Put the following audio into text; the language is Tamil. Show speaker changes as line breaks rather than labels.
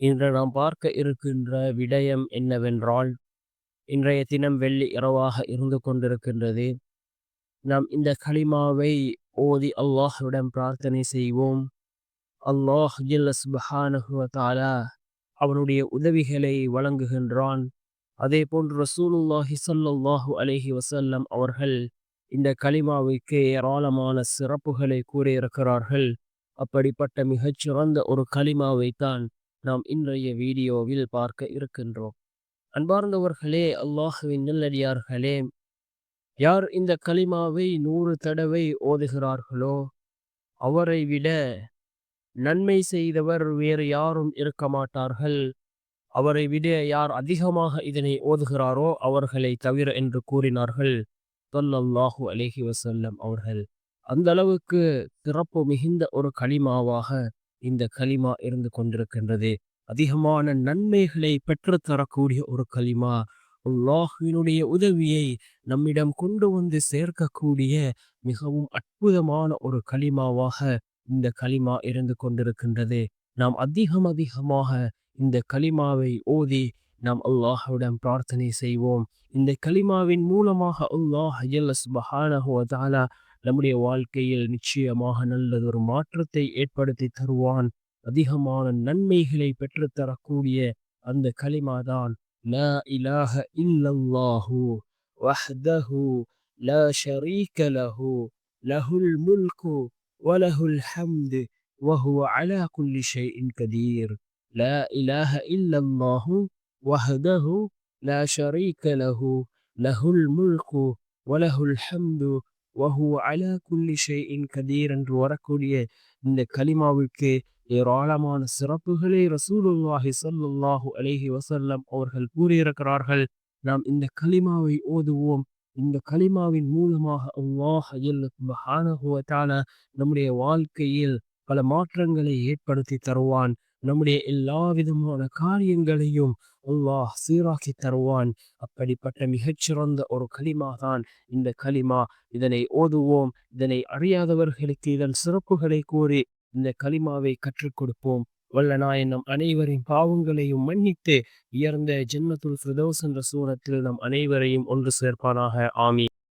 இன்று நாம் பார்க்க இருக்கின்ற விடயம் என்னவென்றால் இன்றைய தினம் வெள்ளி இரவாக இருந்து கொண்டிருக்கின்றது. நாம் இந்த களிமாவை ஓதி அல்லாஹ்விடம் பிரார்த்தனை செய்வோம். அல்லாஹ் ஜில்லஸ்பஹானஹுவத்தாலா அவனுடைய உதவிகளை வழங்குகின்றான். அதே போன்று ரசூலுல்லாஹி சல்லாஹூ அலஹி வசல்லம் அவர்கள் இந்த களிமாவுக்கு ஏராளமான சிறப்புகளை கூறியிருக்கிறார்கள். அப்படிப்பட்ட மிகச்சிறந்த ஒரு களிமாவைத்தான் நாம் இன்றைய வீடியோவில் பார்க்க இருக்கின்றோம். அன்பார்ந்தவர்களே அல்லாஹுவின் நல்லடியார்களே யார் இந்த களிமாவை நூறு தடவை ஓதுகிறார்களோ அவரை விட நன்மை செய்தவர் வேறு யாரும் இருக்க மாட்டார்கள். அவரை விட யார் அதிகமாக இதனை ஓதுகிறாரோ அவர்களை தவிர என்று கூறினார்கள். தொல்லல்லாஹு அலேஹி வசல்லம் அவர்கள். அந்த அளவுக்கு சிறப்பு மிகுந்த ஒரு களிமாவாக இந்த களிமா இருந்து கொண்டிருக்கின்றது. அதிகமான நன்மைகளை பெற்றுத்தரக்கூடிய ஒரு களிமா. அல்லாஹினுடைய உதவியை நம்மிடம் கொண்டு வந்து சேர்க்கக்கூடிய மிகவும் அற்புதமான ஒரு களிமாவாக இந்த களிமா இருந்து கொண்டிருக்கின்றது. நாம் அதிகம் அதிகமாக இந்த களிமாவை ஓதி நாம் அல்லாஹுடன் பிரார்த்தனை செய்வோம். இந்த களிமாவின் மூலமாக அல்லாஹ் நம்முடைய வாழ்க்கையில் நிச்சயமாக நல்லது ஒரு மாற்றத்தை ஏற்படுத்தி தருவான் அதிகமான நன்மைகளை பெற்றுத்தரக்கூடிய அந்த கலிமாதான் لا إله إلا الله وحده لا شريك له له الملك وله الحمد وهو على كل شيء قدير لا إله إلا الله وحده لا شريك له له الملك وله الحمد வஹுவ அல குல்லிஷை இன் கதீர் என்று வரக்கூடிய இந்த கலிமாவிற்கு ஏராளமான சிறப்புகளை ரசூலுல்லாஹி சல்லுல்லாஹு அலஹி வசல்லம் அவர்கள் கூறியிருக்கிறார்கள். நாம் இந்த கலிமாவை ஓதுவோம். இந்த கலிமாவின் மூலமாக அல்லாஹ் மகானகுவத்தான நம்முடைய வாழ்க்கையில் பல மாற்றங்களை ஏற்படுத்தி தருவான். நம்முடைய எல்லா விதமான காரியங்களையும் அல்லாஹ் சீராக்கி தருவான். அப்படிப்பட்ட மிகச்சிறந்த ஒரு களிமா தான் இந்த களிமா. இதனை ஓதுவோம். இதனை அறியாதவர்களுக்கு இதன் சிறப்புகளை கூறி இந்த களிமாவை கற்றுக் கொடுப்போம். வல்ல நாயனம் அனைவரின் பாவங்களையும் மன்னித்து உயர்ந்த ஜென்மத்துல் ஃபிரதோஸ் என்ற சூரத்தில் நம் அனைவரையும் ஒன்று சேர்ப்பானாக. ஆமி